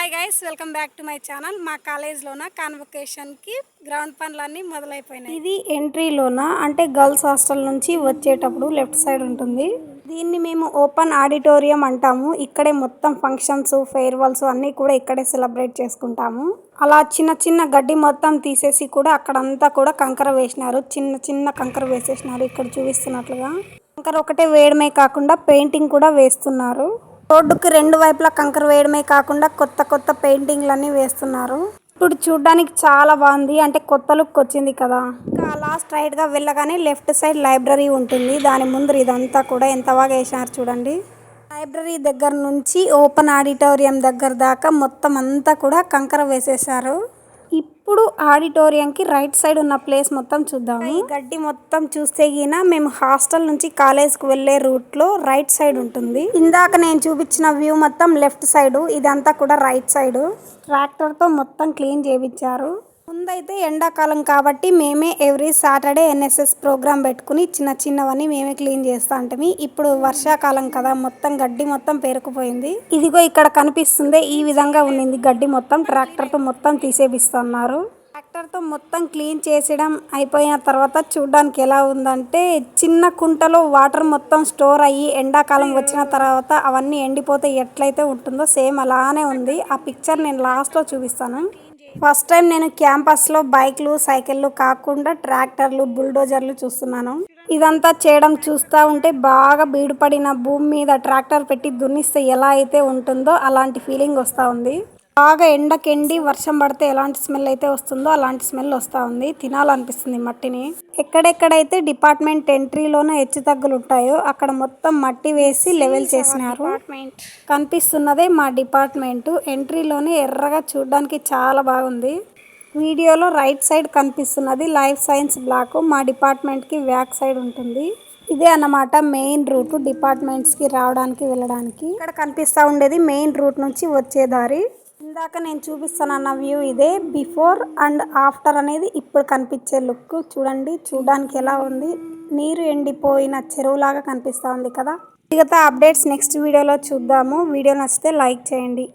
Hi guys welcome back to my channel మా కాలేజ్లోన కాన్వకేషన్కి ground పనులన్నీ మొదలైపోయినాయి. ఇది ఎంట్రీలోన అంటే గర్ల్స్ హాస్టల్ నుంచి వచ్చేటప్పుడు లెఫ్ట్ సైడ్ ఉంటుంది. దీన్ని మేము ఓపెన్ ఆడిటోరియం అంటాము. ఇక్కడే మొత్తం ఫంక్షన్స్ ఫేర్వెల్స్ అన్నీ కూడా ఇక్కడే సెలబ్రేట్ చేసుకుంటాము. అలా చిన్న చిన్న గడ్డి మొత్తం తీసేసి కూడా అక్కడంతా కూడా కంకర వేసినారు. చిన్న చిన్న కంకర వేసేసినారు. ఇక్కడ చూపిస్తున్నట్లుగా. కంకర ఒకటే వేయడమే కాకుండా పెయింటింగ్ కూడా వేస్తున్నారు. రోడ్డుకి రెండు వైపులా కంకర వేయడమే కాకుండా కొత్త కొత్త పెయింటింగ్లన్నీ వేస్తున్నారు. ఇప్పుడు చూడడానికి చాలా బాగుంది. అంటే కొత్త లుక్ వచ్చింది కదా. ఇంకా అలా స్ట్రైట్గా వెళ్ళగానే లెఫ్ట్ సైడ్ లైబ్రరీ ఉంటుంది. దాని ముందు ఇదంతా కూడా ఎంత బాగా వేసినారు చూడండి. లైబ్రరీ దగ్గర నుంచి ఓపెన్ ఆడిటోరియం దగ్గర దాకా మొత్తం అంతా కూడా కంకర వేసేసారు ఇప్పుడు ఆడిటోరియంకి రైట్ సైడ్ ఉన్న ప్లేస్ మొత్తం చూద్దాం ఈ గడ్డి మొత్తం చూస్తే గిన మేము హాస్టల్ నుంచి కాలేజ్కి వెళ్ళే రూట్లో రైట్ సైడ్ ఉంటుంది. ఇందాక నేను చూపించిన వ్యూ మొత్తం లెఫ్ట్ సైడ్ ఇదంతా కూడా రైట్ సైడ్. ట్రాక్టర్తో మొత్తం క్లీన్ చేయించారు ముందైతే ఎండాకాలం కాబట్టి మేమే ఎవ్రీ సాటర్డే ఎన్ఎస్ఎస్ ప్రోగ్రామ్ పెట్టుకుని చిన్న చిన్నవన్నీ మేమే క్లీన్ చేస్తా అంటే ఇప్పుడు వర్షాకాలం కదా మొత్తం గడ్డి మొత్తం పేరుకుపోయింది. ఇదిగో ఇక్కడ కనిపిస్తుంది ఈ విధంగా ఉండింది గడ్డి మొత్తం. ట్రాక్టర్తో మొత్తం తీసేపిస్తున్నారు. ట్రాక్టర్తో మొత్తం క్లీన్ చేసడం అయిపోయిన తర్వాత చూడడానికి ఎలా ఉందంటే చిన్న కుంటలో వాటర్ మొత్తం స్టోర్ అయ్యి ఎండాకాలం వచ్చిన తర్వాత అవన్నీ ఎండిపోతే ఎట్లయితే ఉంటుందో సేమ్ అలానే ఉంది. ఆ పిక్చర్ నేను లాస్ట్లో చూపిస్తాను. ఫస్ట్ టైం నేను క్యాంపస్లో బైక్లు సైకిళ్ళు కాకుండా ట్రాక్టర్లు బుల్డోజర్లు చూస్తున్నాను. ఇదంతా చేయడం చూస్తూ ఉంటే బాగా బీడుపడిన భూమి మీద ట్రాక్టర్ పెట్టి దున్నిస్తే ఎలా అయితే ఉంటుందో అలాంటి ఫీలింగ్ వస్తూ ఉంది. బాగా ఎండకెండి వర్షం పడితే ఎలాంటి స్మెల్ అయితే వస్తుందో అలాంటి స్మెల్ వస్తూ ఉంది. తినాలనిపిస్తుంది మట్టిని. ఎక్కడెక్కడైతే డిపార్ట్మెంట్ ఎంట్రీలోనే హెచ్చు తగ్గులు ఉంటాయో అక్కడ మొత్తం మట్టి వేసి లెవెల్ చేసినారు. కనిపిస్తున్నదే మా డిపార్ట్మెంట్. ఎంట్రీలోనే ఎర్రగా చూడడానికి చాలా బాగుంది. వీడియోలో రైట్ సైడ్ కనిపిస్తున్నది లైఫ్ సైన్స్ బ్లాక్. మా డిపార్ట్మెంట్కి బ్యాక్ సైడ్ ఉంటుంది. ఇదే అన్నమాట మెయిన్ రూట్ డిపార్ట్మెంట్స్కి రావడానికి వెళ్ళడానికి. ఇక్కడ కనిపిస్తూ ఉండేది మెయిన్ రూట్ నుంచి వచ్చే దారి. ఇందాక నేను చూపిస్తానన్న వ్యూ ఇదే బిఫోర్ అండ్ ఆఫ్టర్ అనేది ఇప్పుడు కనిపించే లుక్. చూడండి చూడడానికి ఎలా ఉంది. నీరు ఎండిపోయిన చెరువులాగా కనిపిస్తూ ఉంది కదా. మిగతా అప్డేట్స్ నెక్స్ట్ వీడియోలో చూద్దాము. వీడియో నచ్చితే లైక్ చేయండి.